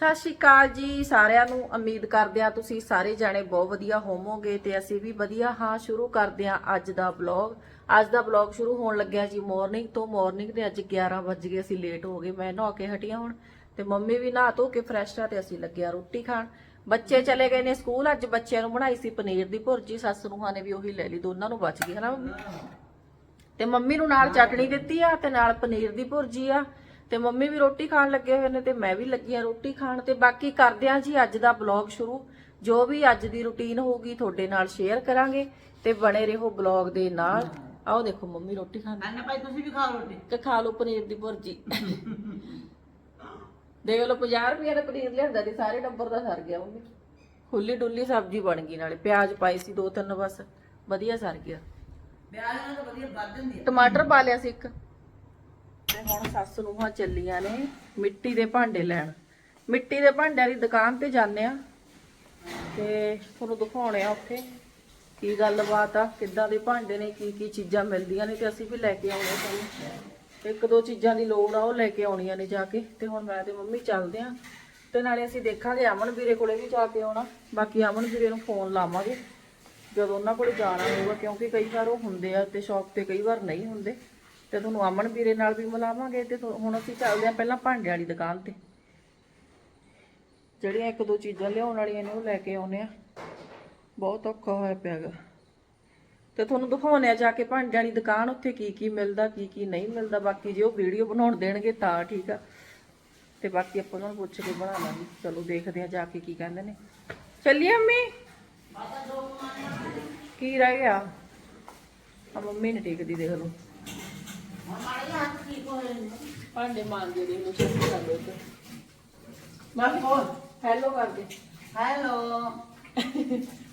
ਸਤਿ ਸ਼੍ਰੀ ਅਕਾਲ ਜੀ ਸਾਰਿਆਂ ਨੂੰ। ਉਮੀਦ ਕਰਦੇ ਆ ਤੁਸੀਂ ਸਾਰੇ ਜਾਣੇ ਬਹੁਤ ਵਧੀਆ ਹੋਵੋਗੇ ਤੇ ਅਸੀਂ ਵੀ ਵਧੀਆ ਹਾਂ। ਸ਼ੁਰੂ ਕਰਦੇ ਆ ਅੱਜ ਦਾ ਵਲੌਗ ਅੱਜ ਦਾ ਵਲੌਗ ਸ਼ੁਰੂ ਹੋਣ ਲੱਗਿਆ ਜੀ ਮਾਰਨਿੰਗ ਤੋਂ। ਮਾਰਨਿੰਗ ਦੇ ਅੱਜ 11 ਵਜ ਗਏ ਅਸੀਂ ਲੇਟ ਹੋ ਗਏ। ਮੈਂ ਨਹਾ ਕੇ ਹਟੀਆਂ ਹੁਣ ਤੇ ਮੰਮੀ ਵੀ ਨਹਾ ਧੋ ਕੇ ਫਰੈਸ਼ ਆ ਤੇ ਅਸੀਂ ਲੱਗਿਆ ਰੋਟੀ ਖਾਣ। ਬੱਚੇ ਚਲੇ ਗਏ ਨੇ ਸਕੂਲ। ਅੱਜ ਬੱਚਿਆਂ ਨੂੰ ਬਣਾਈ ਸੀ ਪਨੀਰ ਦੀ ਭੁਰਜੀ। ਸੱਸ ਨੂੰਹਾਂ ਨੇ ਵੀ ਉਹੀ ਲੈ ਲਈ। ਦੋਨਾਂ ਨੂੰ ਬਚ ਗਈ ਹਨਾ ਮੰਮੀ? ਤੇ ਮੰਮੀ ਨੂੰ ਨਾਲ ਚਟਣੀ ਦਿੱਤੀ ਆ ਤੇ ਨਾਲ ਪਨੀਰ ਦੀ ਭੁਰਜੀ ਆ। ਤੇ ਮੰਮੀ ਵੀ ਰੋਟੀ ਖਾਣ ਲੱਗੇ ਹੋਏ ਨੇ ਤੇ ਮੈਂ ਵੀ ਲੱਗੀ ਆ ਰੋਟੀ ਖਾਣ ਤੇ ਬਾਕੀ ਕਰਦੇ ਆ ਜੀ ਅੱਜ ਦਾ ਬਲੌਗ ਸ਼ੁਰੂ। ਜੋ ਵੀ ਅੱਜ ਦੀ ਰੁਟੀਨ ਹੋਊਗੀ ਤੁਹਾਡੇ ਨਾਲ ਸ਼ੇਅਰ ਕਰਾਂਗੇ ਤੇ ਬਣੇ ਰਹੋ ਬਲੌਗ ਦੇ ਨਾਲ। ਆਓ ਦੇਖੋ ਮੰਮੀ ਰੋਟੀ ਖਾਂਦੀ। ਅੰਨਾ ਭਾਈ ਤੁਸੀਂ ਵੀ ਖਾ ਰੋਟੀ। ਤੇ ਖਾ ਲਓ ਪਨੀਰ ਦੀ ਭੁਰਜੀ। ਦੇਖ ਲਓ 50 ਰੁਪਏ ਦਾ ਪਨੀਰ ਲਿਆਂਦਾ ਤੇ ਸਾਰੇ ਟੱਬਰ ਦਾ ਸਰ ਗਿਆ ਮੰਮੀ। ਖੁੱਲੀ ਡੁੱਲੀ ਸਬਜ਼ੀ ਬਣ ਗਈ ਨਾਲੇ। ਪਿਆਜ਼ ਪਾਈ ਸੀ ਦੋ ਤਿੰਨ ਬਸ। ਵਧੀਆ ਸਰ ਗਿਆ। ਵਿਆਹ ਨਾਲ ਤਾਂ ਵਧੀਆ ਵੱਧ ਹੈ ਟਮਾਟਰ ਪਾ ਲਿਆ ਸੀ ਇੱਕ। ਹੁਣ ਸੱਸ ਨੂੰ ਚੱਲੀਆਂ ਨੇ ਮਿੱਟੀ ਦੇ ਭਾਂਡੇ ਲੈਣ। ਮਿੱਟੀ ਦੇ ਭਾਂਡਿਆਂ ਦੀ ਦੁਕਾਨ ਤੇ ਜਾਂਦੇ ਆ ਤੇ ਤੁਹਾਨੂੰ ਦਿਖਾਉਣੇ ਆ ਉੱਥੇ ਕੀ ਗੱਲਬਾਤ ਆ, ਕਿੱਦਾਂ ਦੇ ਭਾਂਡੇ ਨੇ, ਕੀ ਕੀ ਚੀਜ਼ਾਂ ਮਿਲਦੀਆਂ ਨੇ ਤੇ ਅਸੀਂ ਵੀ ਲੈ ਕੇ ਆਉਣੇ ਸਾਨੂੰ ਇੱਕ ਦੋ ਚੀਜ਼ਾਂ ਦੀ ਲੋੜ ਆ, ਉਹ ਲੈ ਕੇ ਆਉਣੀਆਂ ਨੇ ਜਾ ਕੇ ਤੇ ਹੁਣ ਮੈਂ ਤੇ ਮੰਮੀ ਚੱਲਦੇ ਆ ਤੇ ਨਾਲੇ ਅਸੀਂ ਦੇਖਾਂਗੇ ਅਮਨ ਵੀਰੇ ਕੋਲੇ ਵੀ ਜਾ ਕੇ ਆਉਣਾ। ਬਾਕੀ ਅਮਨ ਵੀਰੇ ਨੂੰ ਫੋਨ ਲਾਵਾਂਗੇ। ਜਦੋਂ ਉਹਨਾਂ ਕੋਲ ਜਾਣਾ ਹੋਊਗਾ, ਕਿਉਂਕਿ ਕਈ ਵਾਰ ਉਹ ਹੁੰਦੇ ਆ ਤੇ ਸ਼ੌਪ ਤੇ ਕਈ ਵਾਰ ਨਹੀਂ ਹੁੰਦੇ। ਤੇ ਤੁਹਾਨੂੰ ਅਮਨ ਵੀਰੇ ਨਾਲ ਵੀ ਮਿਲਾਵਾਂਗੇ ਤੇ ਹੁਣ ਅਸੀਂ ਚੱਲਦੇ ਆ ਪਹਿਲਾਂ ਭਾਂਡਿਆਂ ਵਾਲੀ ਦੁਕਾਨ ਤੇ। ਜਿਹੜੀਆਂ ਇੱਕ ਦੋ ਚੀਜ਼ਾਂ ਲਿਆਉਣ ਵਾਲੀਆਂ ਨੇ ਉਹ ਲੈ ਕੇ ਆਉਨੇ ਆ ਬਹੁਤ ਔਖਾ ਹੋਇਆ ਪਿਆਗਾ। ਤੇ ਤੁਹਾਨੂੰ ਦਿਖਾਉਣੇ ਆ ਜਾ ਕੇ ਭਾਂਡਿਆਂ ਵਾਲੀ ਦੁਕਾਨ, ਉੱਥੇ ਕੀ ਕੀ ਮਿਲਦਾ, ਕੀ ਕੀ ਨਹੀਂ ਮਿਲਦਾ। ਬਾਕੀ ਜੇ ਉਹ ਵੀਡੀਓ ਬਣਾਉਣ ਦੇਣਗੇ ਤਾਂ ਠੀਕ ਆ। ਤੇ ਬਾਕੀ ਆਪਾਂ ਉਹਨਾਂ ਨੂੰ ਪੁੱਛ ਕੇ ਬਣਾ ਲਾਂਗੇ। ਚਲੋ ਦੇਖਦੇ ਆ ਜਾ ਕੇ ਕੀ ਕਹਿੰਦੇ ਨੇ। ਚੱਲੀਏ ਅੰਮੀ? ਕੀ ਰਹਿ ਗਿਆ? ਆ ਮੰਮੀ ਨੇ ਟੇਕਦੀ ਦੇਖ ਲਓ। ਭਾਂਡੇ ਮਾਂਜਦੇ ਦੇ ਨੂੰ ਸ਼ੁਰੂ ਕਰ ਲਓ ਤੇ ਬਸ ਹੋਰ ਹੈਲੋ ਕਰ ਦੇ ਹੈਲੋ।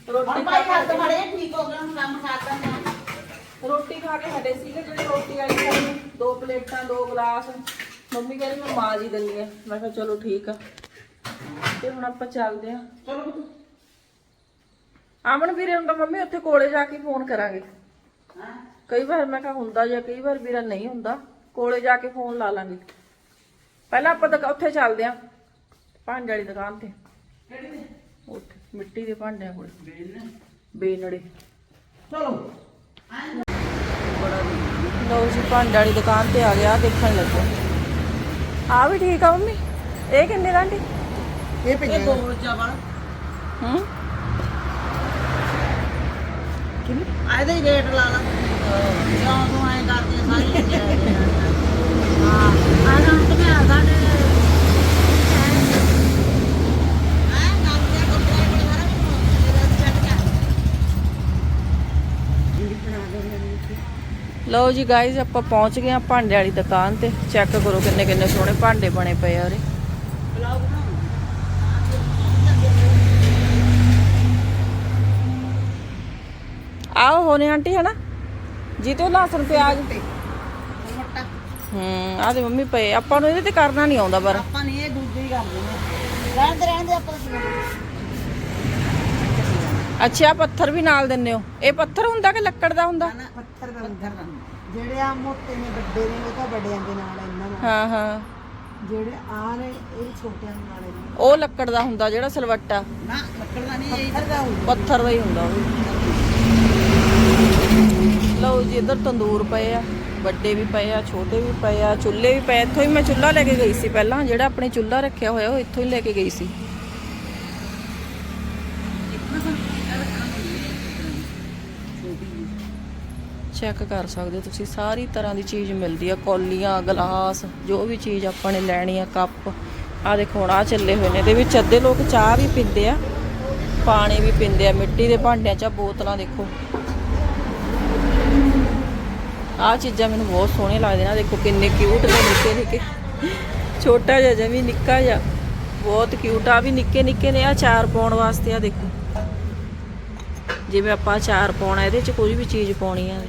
ਰੋਟੀ ਹੁਣ ਭਾਈ ਹੱਥ ਮੜੇ ਠੀਕ ਹੋ ਗਏ ਹੁਣ ਕੰਮ ਕਰਦਾ ਮੈਂ। ਰੋਟੀ ਖਾ ਕੇ ਹਟੇ ਸੀਗੇ ਜਿਹੜੀ ਰੋਟੀ ਵਾਲੀ ਖਾਣੀ ਦੋ ਪਲੇਟਾਂ ਦੋ ਗਲਾਸ। ਮੰਮੀ ਕਹਿੰਦੀ ਮੈਂ ਮਾਂ ਜੀ ਦਿੰਦੀ ਆ। ਮੈਂ ਕਿਹਾ ਚਲੋ ਠੀਕ ਆ। ਤੇ ਹੁਣ ਆਪਾਂ ਚੱਲਦੇ ਆ। ਚਲੋ। ਆਮਨ ਵੀਰੇ ਨੂੰ ਤਾਂ ਮੰਮੀ ਉੱਥੇ ਕੋਲੇ ਜਾ ਕੇ ਫੋਨ ਕਰਾਂਗੇ। ਹਾਂ? ਕਈ ਵਾਰ ਮੈਂ ਕਿਹਾ ਹੁੰਦਾ ਜਾਂ ਕਈ ਵਾਰ ਵੀਰਾ ਨਹੀਂ ਹੁੰਦਾ ਕੋਲੇ ਜਾ ਕੇ ਫੋਨ ਲਾ ਲਾਂਗੇ। ਪਹਿਲਾਂ ਆਪਾਂ ਤਾਂ ਉੱਥੇ ਚੱਲਦੇ ਆ ਭਾਂਡੇ ਵਾਲੀ ਦੁਕਾਨ ਤੇ। ਕਿਹੜੀ ਨੇ ਉੱਥੇ ਮਿੱਟੀ ਦੇ ਭਾਂਡਿਆਂ ਕੋਲ। ਬੇਨੜੇ। ਚਲੋ। ਲਓ ਜੀ ਭਾਂਡੇ ਵਾਲੀ ਦੁਕਾਨ ਤੇ ਆ ਗਿਆ ਦੇਖਣ ਲੱਗੇ। ਆ ਵੀ ਠੀਕ ਆ ਮੰਮੀ? ਇਹ ਕਿੰਨੇ ਦਾ ਆਂਟੀ ਇਹ ਇਹ ਦੋ ਰੋਜਾ ਵਾਲਾ। ਹੂੰ? ਕਿੰਨੇ ਇਹਦਾ ਹੀ ਰੇਟ ਲਾ ਲਾ। ਕਿਉਂ ਤੂੰ ਐਂ ਕਰਦੀ ਸਾਰੀ ਹਾਂ ਆ ਨਾ ਸਾਡੇ। ਲਓ ਜੀ ਗਾਇਜ਼ ਆਪਾਂ ਪਹੁੰਚ ਗਏ ਆ ਭਾਂਡੇ ਵਾਲੀ ਦੁਕਾਨ ਤੇ। ਚੈੱਕ ਕਰੋ ਕਿੰਨੇ ਕਿੰਨੇ ਸੋਹਣੇ ਭਾਂਡੇ ਬਣੇ ਪਏ ਆ ਉਰੇ। ਆਓ ਹੋਣੇ ਆਂਟੀ, ਹਨਾ? ਜੀਤੇ ਲਹਸਨ ਪਿਆਜ਼। ਮੋਟਾ। ਹੂੰ ਆ ਮੰਮੀ ਪਏ ਆਪਾਂ ਨੂੰ ਇਹਦੇ ਤੇ ਕਰਨਾ ਨਹੀਂ ਆਉਂਦਾ ਪਰ। ਆਪਾਂ ਨਹੀਂ ਇਹ ਦੂਜੇ ਕਰਦੇ ਨੇ। ਰਹਿੰਦੇ ਰਹਿੰਦੇ ਆਪਾਂ ਅੱਛਾ ਪੱਥਰ ਵੀ ਨਾਲ ਦਿੰਦੇ ਹੋ। ਇਹ ਪੱਥਰ ਹੁੰਦਾ ਕਿ ਲੱਕੜ ਦਾ ਹੁੰਦਾ? ਨਾ ਪੱਥਰ ਦਾ ਅੰਦਰ ਦਾ ਜਿਹੜੇ ਆ ਮੋਟੇ ਨੇ ਵੱਡੇ ਨੇ ਉਹ ਤਾਂ ਵੱਡਿਆਂ ਦੇ ਨਾਲ ਇਹਨਾਂ ਨਾਲ। ਹਾਂ ਹਾਂ। ਜਿਹੜੇ ਆ ਨੇ ਇਹ ਛੋਟਿਆਂ ਦੇ ਨਾਲ ਉਹ ਲੱਕੜ ਦਾ ਹੁੰਦਾ ਜਿਹੜਾ ਸਲਵੱਟਾ। ਨਾ ਲੱਕੜ ਦਾ ਨਹੀਂ ਇਹ ਦਾ ਪੱਥਰ ਦਾ ਹੀ ਹੁੰਦਾ ਉਹ। ਲਓ ਜੀ, ਇੱਧਰ ਤੰਦੂਰ ਪਏ ਆ, ਵੱਡੇ ਵੀ ਪਏ ਆ, ਛੋਟੇ ਵੀ ਪਏ ਆ, ਚੁੱਲ੍ਹੇ ਵੀ ਪਏ ਇੱਥੋਂ ਹੀ ਮੈਂ ਚੁੱਲ੍ਹਾ ਲੈ ਕੇ ਗਈ ਸੀ ਪਹਿਲਾਂ, ਜਿਹੜਾ ਆਪਣੇ ਚੁੱਲ੍ਹਾ ਰੱਖਿਆ ਹੋਇਆ, ਉਹ ਇੱਥੋਂ ਹੀ ਲੈ ਕੇ ਗਈ ਸੀ। ਚੈੱਕ ਕਰ ਸਕਦੇ ਹੋ ਤੁਸੀਂ, ਸਾਰੀ ਤਰ੍ਹਾਂ ਦੀ ਚੀਜ਼ ਮਿਲਦੀ ਆ, ਕੌਲੀਆਂ, ਗਲਾਸ, ਜੋ ਵੀ ਚੀਜ਼ ਆਪਾਂ ਨੇ ਲੈਣੀ ਆ, ਕੱਪ। ਆ ਦੇਖੋ, ਹੁਣ ਆ ਚੱਲੇ ਹੋਏ ਨੇ, ਇਹਦੇ ਵਿੱਚ ਅੱਧੇ ਲੋਕ ਚਾਹ ਵੀ ਪੀਂਦੇ ਆ, ਪਾਣੀ ਵੀ ਪੀਂਦੇ ਆ, ਮਿੱਟੀ ਦੇ ਭਾਂਡਿਆਂ 'ਚ ਬੋਤਲਾਂ ਦੇਖੋ। ਆਹ ਚੀਜ਼ਾਂ ਮੈਨੂੰ ਬਹੁਤ ਸੋਹਣੇ ਲੱਗਦੇ ਨਾ। ਦੇਖੋ ਕਿੰਨੇ ਕਿਊਟ ਨੇ ਨਿੱਕੇ ਨਿੱਕੇ। ਛੋਟਾ ਜਿਹਾ ਜਮੀ ਨਿੱਕਾ ਜਿਹਾ। ਬਹੁਤ ਕਿਊਟ ਆ ਵੀ ਨਿੱਕੇ ਨਿੱਕੇ ਨੇ। ਆ ਚਾਰ ਪਾਉਣ ਵਾਸਤੇ ਆ, ਦੇਖੋ। ਜਿਵੇਂ ਆਪਾਂ ਚਾਰ ਪਾਉਣਾ, ਇਹਦੇ 'ਚ ਕੋਈ ਵੀ ਚੀਜ਼ ਪਾਉਣੀ ਆ।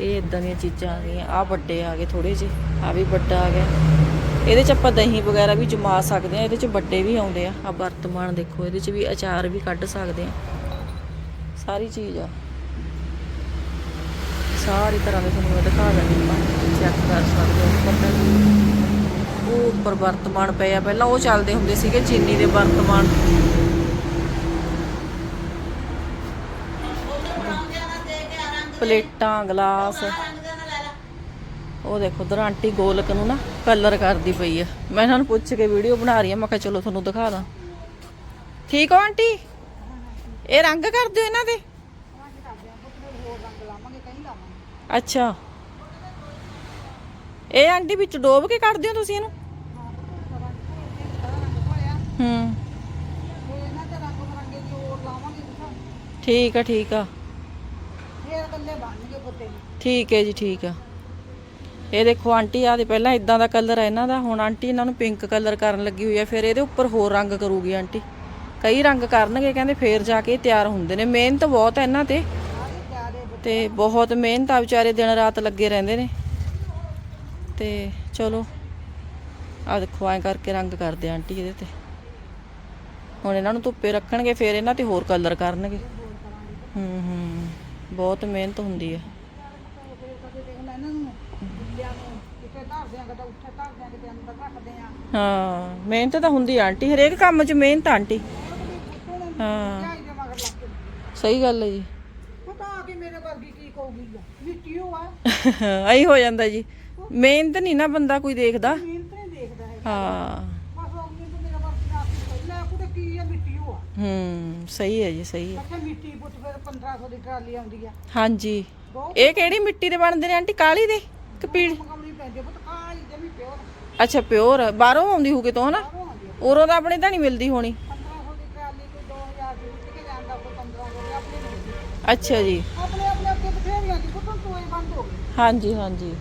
ਇਹ ਇਦਾਂ ਦੀਆਂ ਚੀਜ਼ਾਂ ਆ ਗਈਆਂ। ਆ ਵੱਡੇ ਆ ਗਏ ਥੋੜੇ ਜਿਹੇ। ਆ ਵੀ ਵੱਡਾ ਆ ਗਿਆ। ਇਹਦੇ 'ਚ ਆਪਾਂ ਦਹੀਂ ਵਗੈਰਾ ਵੀ ਜਮਾ ਸਕਦੇ ਆ। ਇਹਦੇ 'ਚ ਵੱਡੇ ਵੀ ਆਉਂਦੇ ਆ। ਆ ਵਰਤਮਾਨ ਦੇਖੋ, ਇਹਦੇ 'ਚ ਵੀ ਅਚਾਰ ਵੀ ਕੱਢ ਸਕਦੇ ਆ। ਸਾਰੀ ਚੀਜ਼ ਆ। ਸਾਰੀ ਤਰ੍ਹਾਂ ਦੇ ਤੁਹਾਨੂੰ ਮੈਂ ਦਿਖਾ ਦਿੰਦੀ ਹਾਂ। ਚੈੱਕ ਕਰ ਸਕਦੇ ਹੋ ਉੱਪਰ ਤੱਕ ਉਹ ਉੱਪਰ ਵਰਤਮਾਨ ਪਏ ਆ। ਪਹਿਲਾਂ ਉਹ ਚੱਲਦੇ ਹੁੰਦੇ ਸੀਗੇ, ਚੀਨੀ ਦੇ ਵਰਤਮਾਨ। ਪਲੇਟਾਂ, ਗਲਾਸ। ਉਹ ਦੇਖੋ, ਉਧਰ ਆਂਟੀ ਗੋਲਕ ਨੂੰ ਨਾ ਕਲਰ ਕਰਦੀ ਪਈ ਆ। ਮੈਂ ਇਹਨਾਂ ਨੂੰ ਪੁੱਛ ਕੇ ਵੀਡੀਓ ਬਣਾ ਰਹੀ ਆ, ਮੈਂ ਕਿਹਾ ਚਲੋ ਤੁਹਾਨੂੰ ਦਿਖਾ ਦਾਂ। ਠੀਕ ਹੋ ਆਂਟੀ? ਇਹ ਰੰਗ ਕਰ ਦਿਓ ਇਹਨਾਂ ਦੇ। ਅੱਛਾ। ਇਹ ਆਂਟੀ ਵਿੱਚ ਡੋਬ ਕੇ ਕੱਢਦੇ ਹੋ ਤੁਸੀਂ ਇਹਨੂੰ? ਹੂੰ। ਠੀਕ ਆ ਠੀਕ ਆ। ਠੀਕ ਹੈ ਜੀ, ਠੀਕ ਆ। ਇਹ ਦੇਖੋ ਆਂਟੀ ਆ ਦੇ ਪਹਿਲਾਂ ਇਦਾਂ ਦਾ ਕਲਰ ਹੈ ਇਹਨਾਂ ਦਾ। ਹੁਣ ਆਂਟੀ ਇਹਨਾਂ ਨੂੰ ਪਿੰਕ ਕਲਰ ਕਰਨ ਲੱਗੀ ਹੋਈ ਆ। ਫਿਰ ਇਹਦੇ ਉੱਪਰ ਹੋਰ ਰੰਗ ਕਰੂਗੀ ਆਂਟੀ। ਕਈ ਰੰਗ ਕਰਨਗੇ, ਕਹਿੰਦੇ ਫੇਰ ਜਾ ਕੇ ਤਿਆਰ ਹੁੰਦੇ ਨੇ। ਮਿਹਨਤ ਬਹੁਤ ਹੈ ਇਹਨਾਂ ਤੇ। ਤੇ ਬਹੁਤ ਮਿਹਨਤ ਆ ਵਿਚਾਰੇ, ਦਿਨ ਰਾਤ ਲੱਗੇ ਰਹਿੰਦੇ ਨੇ। ਤੇ ਚਲੋ ਆ ਦੇਖੋ, ਐਂ ਕਰਕੇ ਰੰਗ ਕਰਦੇ ਆਂਟੀ ਇਹਦੇ ਤੇ। ਹੁਣ ਇਹਨਾਂ ਨੂੰ ਧੁੱਪੇ ਰੱਖਣਗੇ, ਫਿਰ ਇਹਨਾਂ ਤੇ ਹੋਰ ਕਲਰ ਕਰਨਗੇ। ਹੂੰ ਹੂੰ, ਬਹੁਤ ਮਿਹਨਤ ਹੁੰਦੀ ਹੈ ਹਾਂ, ਮਿਹਨਤ ਤਾਂ ਹੁੰਦੀ ਆਂਟੀ, ਹਰੇਕ ਕੰਮ 'ਚ ਮਿਹਨਤ ਆਂਟੀ। ਹਾਂ। ਸਹੀ ਗੱਲ ਹੈ ਜੀ। ਐਂ ਹੋ ਜਾਂਦਾ ਜੀ। ਮਿਹਨਤ ਨਹੀਂ ਨਾ ਬੰਦਾ ਕੋਈ ਦੇਖਦਾ। ਹਾਂ। ਹੂੰ ਸਹੀ ਹੈ ਜੀ ਸਹੀ ਹੈ। ਮਿੱਟੀ ਪੁੱਤ ਫਿਰ 1500 ਦੀ ਟਰਾਲੀ ਆਉਂਦੀ ਆ। ਹਾਂਜੀ। ਇਹ ਕਿਹੜੀ ਮਿੱਟੀ ਦੇ ਬਣਦੇ ਨੇ ਆਂਟੀ? ਕਾਲੀ ਦੇ? ਕਿ ਪੀੜ ਮੰਗਾਉਣੀ ਪੈਂਦੀ ਆ, ਪੁੱਤ ਕਾਲੀ ਜਮੀ ਪਿਓਰ। ਅੱਛਾ ਪਿਓਰ। ਬਾਹਰੋਂ ਆਉਂਦੀ ਹੋਊਗੀ ਤੋਂ ਹਨਾ? ਉਰੋਂ ਤਾਂ ਆਪਣੇ ਤਾਂ ਨਹੀਂ ਮਿਲਦੀ ਹੋਣੀ। 1500 ਦੀ ਟਰਾਲੀ ਕੋਈ 2000 ਦੀ ਉੱਤੇ ਕੇ ਜਾਂਦਾ ਕੋਈ 1500 ਦੀ ਆਪਣੀ ਮਿਲਦੀ। ਅੱਛਾ ਜੀ। ਆਪਣੇ ਆਪਣੇ ਅੱਗੇ ਬਥੇਰੀਆਂ ਦੀ ਪੁੱਤ ਤੋਂ ਹੀ ਬੰਦ ਹੋ ਗਈ ਹਾਂਜੀ ਹਾਂਜੀ।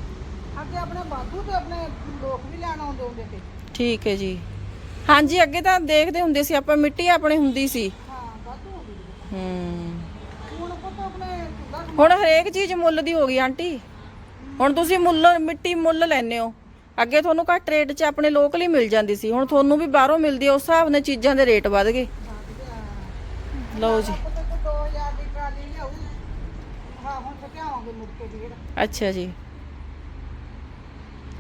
ਅੱਗੇ ਆਪਣੇ ਬਾਦੂ ਤੇ ਆਪਣੇ ਲੋਕ ਵੀ ਲੈਣ ਆਉਂਦੇ ਹੁੰਦੇ ਤੇ ਠੀਕ ਹੈ ਜੀ। ਹਾਂਜੀ ਅੱਗੇ ਤਾਂ ਦੇਖਦੇ ਹੁੰਦੇ ਸੀ ਆਪਾਂ ਮਿੱਟੀ ਆਪਣੇ ਹੁੰਦੀ ਸੀ। ਹਾਂ ਹੂੰ ਹੁਣ ਪੁੱਤ ਆਪਣੇ ਚੁੱਲ੍ਹਾ ਹੁਣ ਹਰੇਕ ਚੀਜ਼ ਮੁੱਲ ਦੀ ਹੋ ਗਈ ਆਂਟੀ। ਹੁਣ ਤੁਸੀਂ ਮੁੱਲ ਮਿੱਟੀ ਮੁੱਲ ਲੈਨੇ ਹੋ। ਅੱਗੇ ਤੁਹਾਨੂੰ ਘੱਟ ਰੇਟ 'ਚ ਆਪਣੇ ਲੋਕਲ ਹੀ ਮਿਲ ਜਾਂਦੀ ਸੀ। ਹੁਣ ਤੁਹਾਨੂੰ ਵੀ ਬਾਹਰੋਂ ਮਿਲਦੀ ਹੈ ਉਸ ਹਿਸਾਬ ਨਾਲ ਚੀਜ਼ਾਂ ਦੇ ਰੇਟ ਵੱਧ ਗਏ। ਲਓ ਜੀ ਪੁੱਤ ਤੋਂ 2000 ਦੀ ਟਰਾਲੀ ਲਿਆਉ ਹਾਂ ਮੁੜ ਕੇ ਅੱਛਾ ਜੀ।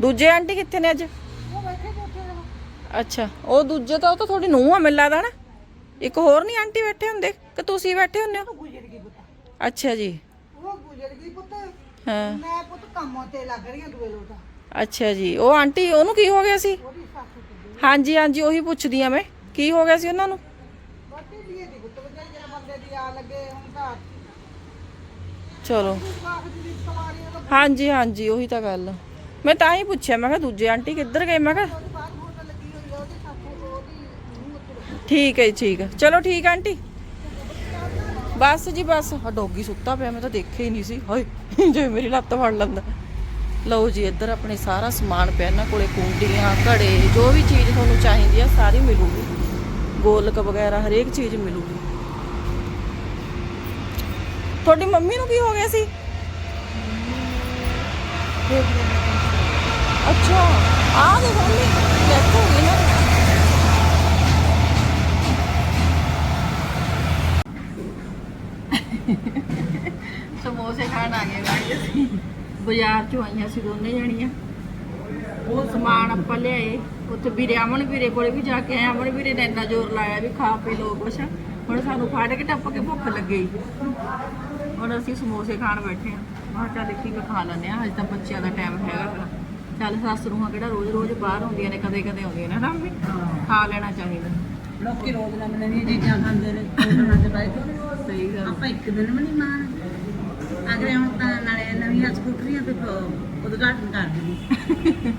ਦੂਜੇ ਆਂਟੀ ਕਿੱਥੇ ਨੇ ਅੱਜ? ਉਹ ਬੈਠੇ ਪੁੱਛੇ ਅੱਛਾ ਉਹ ਦੂਜੇ ਤਾਂ ਉਹ ਤਾਂ ਤੁਹਾਡੀ ਨੂੰਹ ਆ ਲੱਗਦਾ ਨਾ। ਇੱਕ ਹੋਰ ਨਹੀਂ ਆਂਟੀ ਬੈਠੇ ਹੁੰਦੇ? ਕਿ ਤੁਸੀਂ ਬੈਠੇ ਹੁੰਦੇ ਹੋ? ਗੁਜ਼ਰ ਗਈ ਪੁੱਤ। ਅੱਛਾ ਜੀ। ਉਹ ਗੁਜ਼ਰ ਗਈ ਪੁੱਤ। ਹਾਂ। ਮੈਂ ਪੁੱਤ ਕੰਮਾਂ ਤੇ ਲੱਗ ਰਹੀ ਹਾਂ ਦੂਏ ਲੋਟਾ। ਅੱਛਾ ਜੀ। ਉਹ ਆਂਟੀ ਉਹਨੂੰ ਕੀ ਹੋ ਗਿਆ ਸੀ? ਉਹਦੀ ਸੱਸ ਤੇ ਹਾਂਜੀ ਹਾਂਜੀ ਉਹੀ ਪੁੱਛਦੀ ਆ ਮੈਂ। ਕੀ ਹੋ ਗਿਆ ਸੀ ਉਹਨਾਂ ਨੂੰ? ਬਾਕੀ ਦੀ ਦੀ ਪੁੱਤ ਵਜਾਈ ਜਿਹੜਾ ਬੰਦੇ ਦੀ ਆ ਲੱਗੇ ਹੁਣ ਤਾਂ ਚਲੋ। ਹਾਂਜੀ ਹਾਂਜੀ, ਉਹੀ ਤਾਂ ਗੱਲ। ਮੈਂ ਤਾਂ ਹੀ ਪੁੱਛਿਆ, ਮੈਂ ਕਿਹਾ ਦੂਜੇ ਆਂਟੀ ਕਿੱਧਰ ਗਏ? ਮੈਂ ਕਿਹਾ ਠੀਕ ਹੈ ਠੀਕ ਹੈ। ਚਲੋ ਠੀਕ ਆਂਟੀ। ਬਸ ਜੀ, ਬਸ। ਆ ਡੋਗੀ ਸੁੱਤਾ ਪਿਆ, ਮੈਂ ਤਾਂ ਦੇਖਿਆ ਹੀ ਨਹੀਂ ਸੀ। ਹਾਏ ਜੇ ਮੇਰੀ ਲੱਤ ਫੜ ਲੈਂਦਾ। ਲਓ ਜੀ, ਇੱਧਰ ਆਪਣੇ ਸਾਰਾ ਸਮਾਨ ਪਿਆ, ਇਹਨਾਂ ਕੋਲੇ ਕੁੰਡੀਆਂ, ਘੜੇ, ਜੋ ਵੀ ਚੀਜ਼ ਤੁਹਾਨੂੰ ਚਾਹੀਦੀ ਆ, ਸਾਰੀ ਮਿਲੂਗੀ। ਗੋਲਕ ਵਗੈਰਾ, ਹਰੇਕ ਚੀਜ਼ ਮਿਲੂਗੀ। ਤੁਹਾਡੀ ਮੰਮੀ ਨੂੰ ਕੀ ਹੋ ਗਿਆ ਸੀ? ਅੱਛਾ, ਆ ਦੇਖ ਮੰਮੀ ਡੈਥ ਹੋ ਸਮੋਸੇ ਖਾਣ ਆ ਗਏ ਗਾੜੀ ਅਸੀਂ। ਬਾਜ਼ਾਰ ਚੋਂ ਆਈਆਂ ਸੀ ਦੋਨੇ ਜਣੀਆਂ। ਉਹ ਸਮਾਨ ਆਪਾਂ ਲਿਆਏ। ਉੱਥੇ ਵੀਰੇ ਅਮਨ ਵੀਰੇ ਕੋਲੇ ਵੀ ਜਾ ਕੇ ਆਏ। ਅਮਨ ਵੀਰੇ ਨੇ ਇੰਨਾ ਜ਼ੋਰ ਲਾਇਆ ਵੀ ਖਾ ਪੀ ਲੋ ਕੁਛ। ਹੁਣ ਸਾਨੂੰ ਫੜ ਕੇ ਟੱਪ ਕੇ ਭੁੱਖ ਲੱਗੀ। ਹੁਣ ਅਸੀਂ ਸਮੋਸੇ ਖਾਣ ਬੈਠੇ ਆ ਮੈਂ ਕਿਹਾ ਚੱਲ ਇੱਕ ਖਾ ਲੈਂਦੇ ਆ ਅੱਜ ਤਾਂ ਬੱਚਿਆਂ ਦਾ ਟਾਈਮ ਹੈਗਾ ਚੱਲ ਸੱਸ ਨੂੰ ਕਿਹੜਾ ਰੋਜ਼ ਰੋਜ਼ ਬਾਹਰ ਹੁੰਦੀਆਂ ਨੇ ਕਦੇ ਕਦੇ ਆਉਂਦੀਆਂ ਨੇ ਨਾ ਖਾ ਲੈਣਾ ਚਾਹੀਦਾ। ਲੋਕੀ ਰੋਜ਼ ਨਵੀਂ ਨਵੀਂ ਚੀਜ਼ਾਂ ਖਾਂਦੇ ਨੇ ਉਹਨਾਂ ਦੇ ਬਾਈ ਸਹੀ ਗੱਲ। ਆਪਾਂ ਇੱਕ ਦਿਨ ਵੀ ਨਹੀਂ ਮਾਣ ਅਗਰੇ ਹੁਣ ਤਾਂ ਨਾਲੇ ਨਵੀਆਂ ਸਕੂਟਰੀਆਂ ਤੇ ਉਦਘਾਟਨ ਕਰ ਦਿੱਤੀ